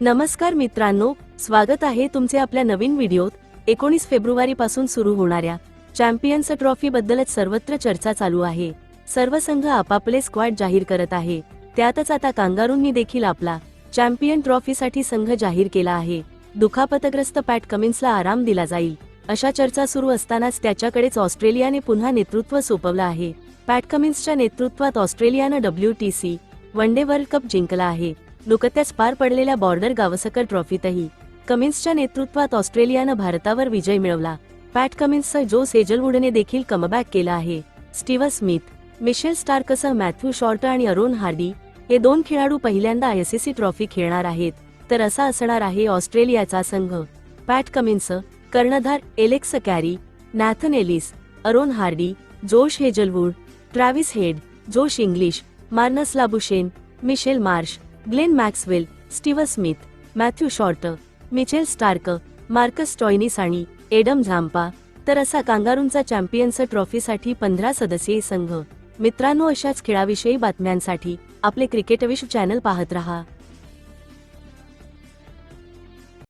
नमस्कार मित्रांनो स्वागत आहे तुमचे आपल्या नवीन व्हिडिओत. एकोणीस फेब्रुवारी पासून सुरू होणाऱ्या चॅम्पियन्स ट्रॉफी बद्दलच सर्वत्र चर्चा चालू आहे. सर्व संघ आपापले स्क्वॉड जाहीर करत आहे. त्यातच आता कांगारूंनी देखील आपला चॅम्पियन ट्रॉफीसाठी संघ जाहीर केला आहे. दुखापतग्रस्त पॅट कमिन्सला आराम दिला जाईल. अशा चर्चा सुरू असतानाच त्याच्याकडेच ऑस्ट्रेलियाने पुन्हा नेतृत्व सोपवलं आहे. पॅट कमिन्सच्या नेतृत्वात ऑस्ट्रेलियानं W T C one day world cup जिंकला आहे. नुकत्याच पार पडलेल्या बॉर्डर गावसकर ट्रॉफीतही कमिन्सच्या नेतृत्वात ऑस्ट्रेलियानं भारतावर विजय मिळवला. पॅट कमिन्सचा जो सेजलवूडने देखील कमबॅक केला आहे. स्टीव्ह स्मिथ मिशेल स्टार्कसह मॅथ्यू शॉर्ट आणि अरोन हार्डी हे दोन खेळाडू पहिल्यांदा आयसीसी ट्रॉफी खेळणार आहेत. तर असा असणार आहे ऑस्ट्रेलियाचा संघ. पॅट कमिन्स कर्णधार Alex Carey Nathan Ellis Aaron Hardie Josh Hazlewood Travis Head Josh Inglis Marnus Labuschagne Mitchell Marsh Glenn Maxwell Steve Smith Matthew Short Mitchell Starc Marcus Stoinis आणि एडम झांपा तर असा कांगारूंचा चॅम्पियन्स ट्रॉफीसाठी पंधरा सदस्यीय संघ. मित्रांनो अशाच खेळाविषयी बातम्यांसाठी आपले क्रिकेटविश्व चॅनल पाहत रहा.